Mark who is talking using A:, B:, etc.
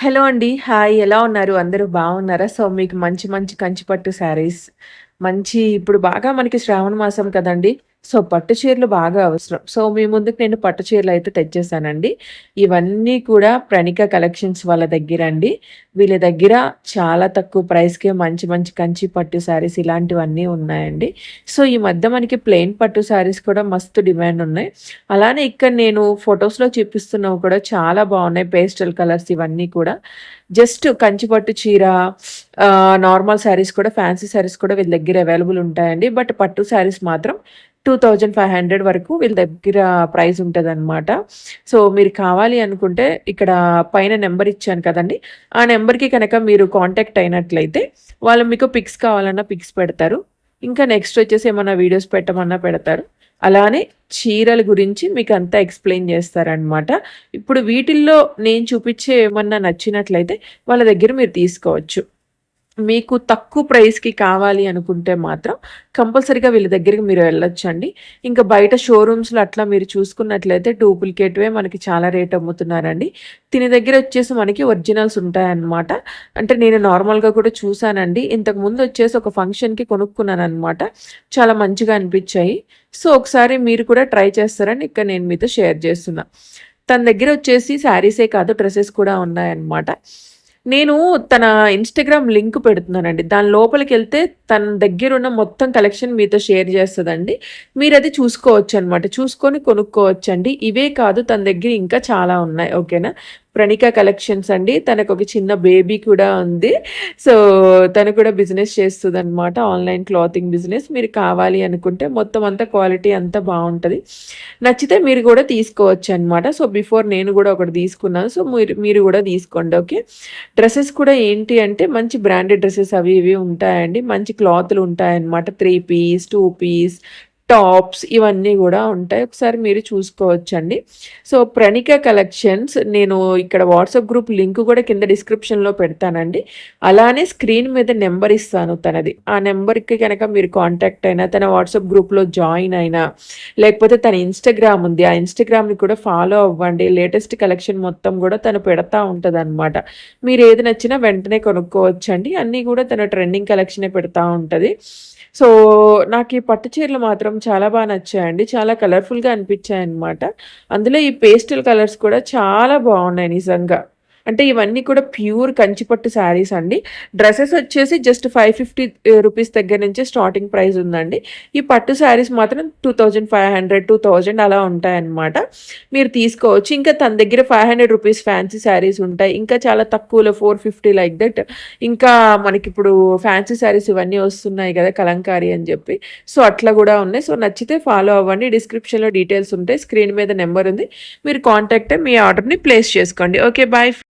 A: Hello అండి. Hi ఎలా ఉన్నారు? అందరూ బాగున్నారా? సో, మీకు మంచి మంచి కంచిపట్టు శారీస్ మంచి ఇప్పుడు బాగా మనకి శ్రావణ మాసం కదండీ! సో, పట్టు చీరలు బాగా అవసరం. సో, మీ ముందుకు నేను పట్టు చీరలు అయితే తెచ్చేసానండి. ఇవన్నీ కూడా ప్రణిక కలెక్షన్స్ వాళ్ళ దగ్గర అండి వీళ్ళ దగ్గర చాలా తక్కువ ప్రైస్‌కే మంచి మంచి కంచి పట్టు శారీస్ ఇలాంటివన్నీ ఉన్నాయండి. సో, ఈ మధ్య మనకి ప్లెయిన్ పట్టు శారీస్ కూడా మస్తు డిమాండ్ ఉన్నాయి. అలానే ఇక్కడ నేను ఫొటోస్లో చూపిస్తున్నవి కూడా చాలా బాగున్నాయి. పేస్టల్ కలర్స్ ఇవన్నీ కూడా. జస్ట్ కంచి పట్టు చీర నార్మల్ శారీస్ కూడా ఫ్యాన్సీ శారీస్ కూడా వీళ్ళ దగ్గర అవైలబుల్ ఉంటాయండి. బట్ పట్టు శారీస్ మాత్రం 2500 వరకు వీళ్ళ దగ్గర ప్రైస్ ఉంటదనమాట. సో, మీరు కావాలి అనుకుంటే ఇక్కడ పైన నెంబర్ ఇచ్చాను కదండి ఆ నెంబర్కి కనుక మీరు కాంటాక్ట్ అయినట్లయితే వాళ్ళు మీకు పిక్స్ కావాలన్నా పిక్స్ పెడతారు. ఇంకా నెక్స్ట్ వచ్చేసి ఏమన్నా వీడియోస్ పెట్టమన్నా పెడతారు. అలానే చీరల గురించి మీకు అంతా ఎక్స్‌ప్లెయిన్ చేస్తారనమాట. ఇప్పుడు వీటిల్లో నేను చూపించే ఏమన్నా నచ్చినట్లయితే వాళ్ళ దగ్గర మీరు తీసుకోవచ్చు. మీకు తక్కువ ప్రైస్‌కి కావాలి అనుకుంటే మాత్రం కంపల్సరీగా వీళ్ళ దగ్గరికి మీరు వెళ్ళొచ్చండి. ఇంకా బయట షోరూమ్స్‌లో అట్లా మీరు చూసుకున్నట్లయితే డూప్లికేట్‌వే మనకి చాలా రేట్ అమ్ముతున్నారండి. తిని దగ్గర వచ్చేసి మనకి ఒరిజినల్స్ ఉంటాయన్నమాట. అంటే నేను నార్మల్‌గా కూడా చూసానండి. ఇంతకుముందు వచ్చేసి ఒక ఫంక్షన్‌కి కొనుక్కున్నాననమాట. చాలా మంచిగా అనిపించాయి సో, ఒకసారి మీరు కూడా ట్రై చేస్తారని ఇక్కడ నేను మీతో షేర్ చేస్తున్నా. తన దగ్గర వచ్చేసి శారీసే కాదు డ్రెస్సెస్ కూడా ఉన్నాయన్నమాట. నేను తన ఇన్‌స్టాగ్రామ్ లింక్ పెడుతున్నానండి. దాని లోపలికి వెళ్తే తన దగ్గర ఉన్న మొత్తం కలెక్షన్ మీతో షేర్ చేస్తుందండి మీరు అది చూసుకోవచ్చు అనమాట చూసుకొని కొనుక్కోవచ్చండి. ఇవే కాదు తన దగ్గర ఇంకా చాలా ఉన్నాయి. ఓకేనా. ప్రణిక కలెక్షన్స్ అండి. తనకు ఒక చిన్న బేబీ కూడా ఉంది. సో, తను కూడా బిజినెస్ చేస్తదనమాట. Online clothing business. మీరు కావాలి అనుకుంటే మొత్తం అంతా క్వాలిటీ అంతా బాగుంటుంది నచ్చితే మీరు కూడా తీసుకోవచ్చు అనమాట సో, బిఫోర్ నేను కూడా ఒకటి తీసుకున్నాను. సో, మీరు మీరు కూడా తీసుకోండి. ఓకే. డ్రెస్సెస్ కూడా ఏంటి అంటే మంచి బ్రాండెడ్ డ్రెస్సెస్ అవి ఇవి ఉంటాయండి. మంచి క్లాతులు ఉంటాయన్నమాట. Three piece, two piece, tops ఇవన్నీ కూడా ఉంటాయి. ఒకసారి మీరు చూసుకోవచ్చండి. సో, ప్రణిక కలెక్షన్స్ నేను ఇక్కడ వాట్సాప్ గ్రూప్ లింక్ కూడా కింద డిస్క్రిప్షన్‌లో పెడతానండి. అలానే స్క్రీన్ మీద నెంబర్ ఇస్తాను తనది. ఆ నెంబర్కి కనుక మీరు కాంటాక్ట్ అయినా, తన వాట్సాప్ గ్రూప్‌లో జాయిన్ అయినా, లేకపోతే తన ఇన్‌స్టాగ్రామ్ ఉంది. ఆ ఇన్‌స్టాగ్రామ్‌ని కూడా ఫాలో అవ్వండి. లేటెస్ట్ కలెక్షన్ మొత్తం కూడా తను పెడతా ఉంటదనమాట. మీరు ఏది నచ్చినా వెంటనే కొనుక్కోవచ్చండి. అన్నీ కూడా తన ట్రెండింగ్ కలెక్షనే పెడతా ఉంటుంది సో, నాకు ఈ పట్టు చీరలు మాత్రం చాలా బాగా నచ్చాయండి. చాలా కలర్‌ఫుల్‌గా అనిపిచ్చాయన్నమాట. అందులో ఈ పేస్టల్ కలర్స్ కూడా చాలా బాగున్నాయి నిజంగా. అంటే ఇవన్నీ కూడా ప్యూర్ కంచిపట్టు శారీస్ అండి. డ్రెస్సెస్ వచ్చేసి జస్ట్ ఫైవ్ ఫిఫ్టీ రూపీస్ దగ్గర నుంచి స్టార్టింగ్ ప్రైస్ ఉందండి. ఈ పట్టు శారీస్ మాత్రం 2500, 2000 అలా ఉంటాయన్నమాట. మీరు తీసుకోవచ్చు. ఇంకా తన దగ్గర 500 రూపీస్ ఫ్యాన్సీ శారీస్ ఉంటాయి. ఇంకా చాలా తక్కువలో 450 లైక్ దట్ ఇంకా మనకిప్పుడు ఫ్యాన్సీ శారీస్ ఇవన్నీ వస్తున్నాయి కదా కలంకారీ అని చెప్పి సో, అట్లా కూడా ఉన్నాయి. సో, నచ్చితే ఫాలో అవ్వండి. డిస్క్రిప్షన్‌లో డీటెయిల్స్ ఉంటాయి. స్క్రీన్ మీద నెంబర్ ఉంది. మీరు కాంటాక్ట్ అయ్యి మీ ఆర్డర్‌ని ప్లేస్ చేసుకోండి. ఓకే. బాయ్.